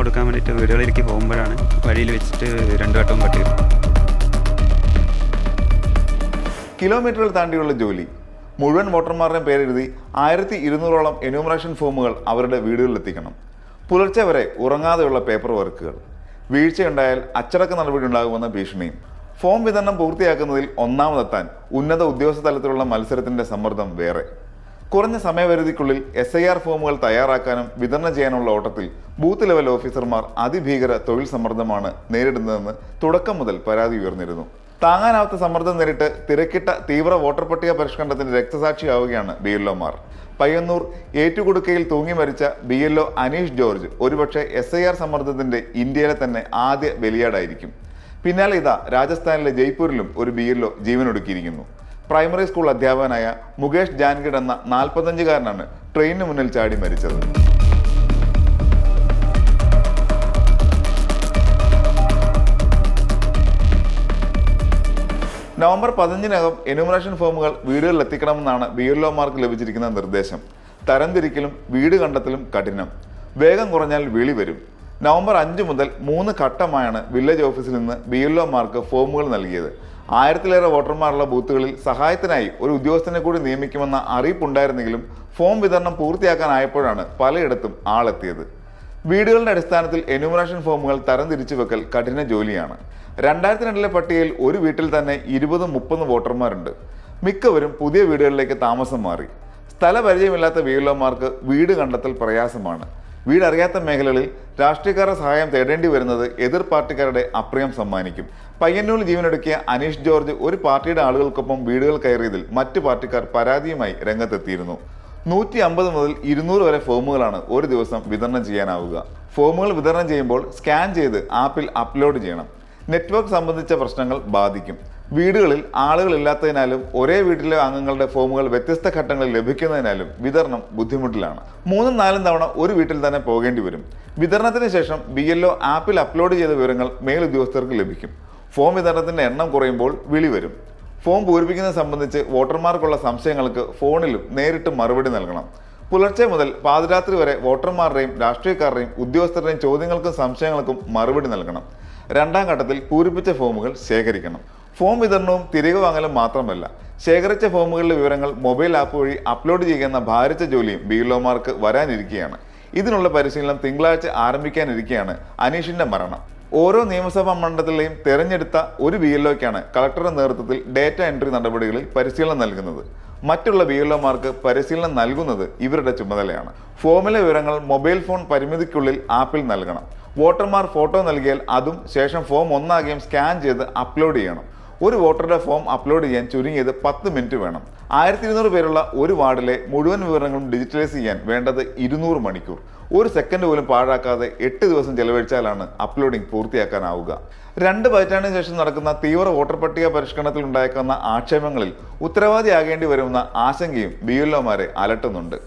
കൊടുക്കാൻ വേണ്ടിയിട്ട് വീടുകളിലേക്ക് പോകുമ്പോഴാണ് വഴിയിൽ വെച്ചിട്ട് രണ്ടു വട്ടവും പട്ടി കിലോമീറ്ററുകൾ താണ്ടിയുള്ള ജോലി. മുഴുവൻ വോട്ടർമാരുടെയും പേരെഴുതി ആയിരത്തി ഇരുന്നൂറോളം എന്യൂമറേഷൻ ഫോമുകൾ അവരുടെ വീടുകളിൽ എത്തിക്കണം. പുലർച്ചെ വരെ ഉറങ്ങാതെയുള്ള പേപ്പർ വർക്കുകൾ വീഴ്ചയുണ്ടായാൽ അച്ചടക്ക നടപടി ഉണ്ടാകുമെന്ന ഭീഷണിയും. ഫോം വിതരണം പൂർത്തിയാക്കുന്നതിൽ ഒന്നാമതെത്താൻ ഉന്നത ഉദ്യോഗസ്ഥ തലത്തിലുള്ള മത്സരത്തിന്റെ സമ്മർദ്ദം വേറെ. കുറഞ്ഞ സമയപരിധിക്കുള്ളിൽ എസ് ഐ ആർ ഫോമുകൾ തയ്യാറാക്കാനും വിതരണം ചെയ്യാനുമുള്ള ഓട്ടത്തിൽ ബൂത്ത് ലെവൽ ഓഫീസർമാർ അതിഭീകര തൊഴിൽ സമ്മർദ്ദമാണ് നേരിടുന്നതെന്ന് തുടക്കം മുതൽ പരാതി ഉയർന്നിരുന്നു. താങ്ങാനാവാത്ത സമ്മർദ്ദം നേരിട്ട് തിരക്കിട്ട തീവ്ര വോട്ടർ പട്ടിക പരിഷ്കരണത്തിന്റെ രക്തസാക്ഷിയാവുകയാണ് ബി എൽ പയ്യന്നൂർ ഏറ്റുകൊടുക്കയിൽ തൂങ്ങി മരിച്ച B L O Aneesh George ഒരുപക്ഷെ എസ് ഐ ആർ സമ്മർദ്ദത്തിന്റെ ഇന്ത്യയിലെ തന്നെ ആദ്യ ബലിയാടായിരിക്കും. പിന്നാലെ ഇതാ രാജസ്ഥാനിലെ ജയ്പൂരിലും ഒരു ബി എൽ ഒ ജീവനൊടുക്കിയിരിക്കുന്നു. പ്രൈമറി സ്കൂൾ അധ്യാപകനായ മുകേഷ് ജാൻഗിഡ് എന്ന നാൽപ്പത്തഞ്ചുകാരനാണ് ട്രെയിനിന് മുന്നിൽ ചാടി മരിച്ചത്. നവംബർ പതിനഞ്ചിനകം എന്യൂമറേഷൻ ഫോമുകൾ വീടുകളിൽ എത്തിക്കണമെന്നാണ് ബി എൽ ഒമാർക്ക് ലഭിച്ചിരിക്കുന്ന നിർദ്ദേശം. തരംതിരിക്കലും വീട് കണ്ടെത്തലും കഠിനം. വേഗം കുറഞ്ഞാൽ വിളി വരും. നവംബർ അഞ്ച് മുതൽ മൂന്ന് ഘട്ടമായാണ് വില്ലേജ് ഓഫീസിൽ നിന്ന് ബി എൽ ഒമാർക്ക് ഫോമുകൾ നൽകിയത്. ആയിരത്തിലേറെ വോട്ടർമാരുള്ള ബൂത്തുകളിൽ സഹായത്തിനായി ഒരു ഉദ്യോഗസ്ഥനെ കൂടി നിയമിക്കുമെന്ന അറിയിപ്പുണ്ടായിരുന്നെങ്കിലും ഫോം വിതരണം പൂർത്തിയാക്കാനായപ്പോഴാണ് പലയിടത്തും ആളെത്തിയത്. വീടുകളുടെ അടിസ്ഥാനത്തിൽ എന്യൂമറേഷൻ ഫോമുകൾ തരംതിരിച്ചു വെക്കൽ കഠിന ജോലിയാണ്. രണ്ടായിരത്തി രണ്ടിലെ പട്ടികയിൽ ഒരു വീട്ടിൽ തന്നെ ഇരുപതും മുപ്പതും വോട്ടർമാരുണ്ട്. മിക്കവരും പുതിയ വീടുകളിലേക്ക് താമസം മാറി. സ്ഥലപരിചയമില്ലാത്ത വീടുള്ളമാർക്ക് വീട് കണ്ടെത്തൽ പ്രയാസമാണ്. വീടറിയാത്ത മേഖലകളിൽ രാഷ്ട്രീയക്കാരുടെ സഹായം തേടേണ്ടി വരുന്നത് എതിർ പാർട്ടിക്കാരുടെ അപ്രിയം സമ്മാനിക്കും. പയ്യന്നൂരിൽ ജീവനൊടുക്കിയ അനീഷ് ജോർജ് ഒരു പാർട്ടിയുടെ ആളുകൾക്കൊപ്പം വീടുകൾ കയറിയതിൽ മറ്റു പാർട്ടിക്കാർ പരാതിയുമായി രംഗത്തെത്തിയിരുന്നു. നൂറ്റി അമ്പത് മുതൽ ഇരുന്നൂറ് വരെ ഫോമുകളാണ് ഒരു ദിവസം വിതരണം ചെയ്യാനാവുക. ഫോമുകൾ വിതരണം ചെയ്യുമ്പോൾ സ്കാൻ ചെയ്ത് ആപ്പിൽ അപ്ലോഡ് ചെയ്യണം. നെറ്റ്വർക്ക് സംബന്ധിച്ച പ്രശ്നങ്ങൾ ബാധിക്കും. വീടുകളിൽ ആളുകളില്ലാത്തതിനാലും ഒരേ വീട്ടിലെ അംഗങ്ങളുടെ ഫോമുകൾ വ്യത്യസ്ത ഘട്ടങ്ങളിൽ ലഭിക്കുന്നതിനാലും വിതരണം ബുദ്ധിമുട്ടിലാണ്. മൂന്നും നാലും തവണ ഒരു വീട്ടിൽ തന്നെ പോകേണ്ടി വരും. വിതരണത്തിന് ശേഷം ബി ആപ്പിൽ അപ്ലോഡ് ചെയ്ത വിവരങ്ങൾ മേൽ ഉദ്യോഗസ്ഥർക്ക് ലഭിക്കും. ഫോം വിതരണത്തിന്റെ എണ്ണം കുറയുമ്പോൾ വിളി വരും. ഫോം പൂരിപ്പിക്കുന്നത് സംബന്ധിച്ച് വോട്ടർമാർക്കുള്ള സംശയങ്ങൾക്ക് ഫോണിലും നേരിട്ട് മറുപടി നൽകണം. പുലർച്ചെ മുതൽ പാതിരാത്രി വരെ വോട്ടർമാരുടെയും രാഷ്ട്രീയക്കാരുടെയും ഉദ്യോഗസ്ഥരുടെയും ചോദ്യങ്ങൾക്കും സംശയങ്ങൾക്കും മറുപടി നൽകണം. രണ്ടാം ഘട്ടത്തിൽ പൂരിപ്പിച്ച ഫോമുകൾ ശേഖരിക്കണം. ഫോം വിതരണവും തിരികെ വാങ്ങലും മാത്രമല്ല ശേഖരിച്ച ഫോമുകളിലെ വിവരങ്ങൾ മൊബൈൽ ആപ്പ് വഴി അപ്ലോഡ് ചെയ്യുന്ന ഭാരിച്ച ജോലിയും ബിഎൽഒമാർക്ക് വരാനിരിക്കുകയാണ് ഇതിനുള്ള പരിശീലനം തിങ്കളാഴ്ച ആരംഭിക്കാനിരിക്കെയാണ് അനീഷിന്റെ മരണം. ഓരോ നിയമസഭാ മണ്ഡലത്തിലെയും തെരഞ്ഞെടുത്ത ഒരു ബി എൽ കളക്ടറുടെ നേതൃത്വത്തിൽ ഡേറ്റ എൻട്രി നടപടികളിൽ പരിശീലനം നൽകുന്നത്. മറ്റുള്ള ബി എൽ പരിശീലനം നൽകുന്നത് ഇവരുടെ ചുമതലയാണ്. ഫോമിലെ വിവരങ്ങൾ മൊബൈൽ ഫോൺ പരിമിതിക്കുള്ളിൽ ആപ്പിൽ നൽകണം. വോട്ടർമാർ ഫോട്ടോ നൽകിയാൽ അതും ശേഷം ഫോം ഒന്നാകെയും സ്കാൻ ചെയ്ത് അപ്ലോഡ് ചെയ്യണം. ഒരു വോട്ടറുടെ ഫോം അപ്ലോഡ് ചെയ്യാൻ ചുരുങ്ങിയത് പത്ത് മിനിറ്റ് വേണം. ആയിരത്തി ഇരുന്നൂറ് പേരുള്ള ഒരു വാർഡിലെ മുഴുവൻ വിവരങ്ങളും ഡിജിറ്റലൈസ് ചെയ്യാൻ വേണ്ടത് ഇരുന്നൂറ് മണിക്കൂർ. ഒരു സെക്കൻഡ് പോലും പാഴാക്കാതെ എട്ട് ദിവസം ചെലവഴിച്ചാലാണ് അപ്ലോഡിംഗ് പൂർത്തിയാക്കാനാവുക. രണ്ട് പതിറ്റാണ്ടിന് ശേഷം നടക്കുന്ന തീവ്ര വോട്ടർ പട്ടിക പരിഷ്കരണത്തിൽ ഉണ്ടായേക്കുന്ന ആക്ഷേപങ്ങളിൽ ഉത്തരവാദിയാകേണ്ടി വരുമെന്ന ആശങ്കയും ബി എൽ അലട്ടുന്നുണ്ട്.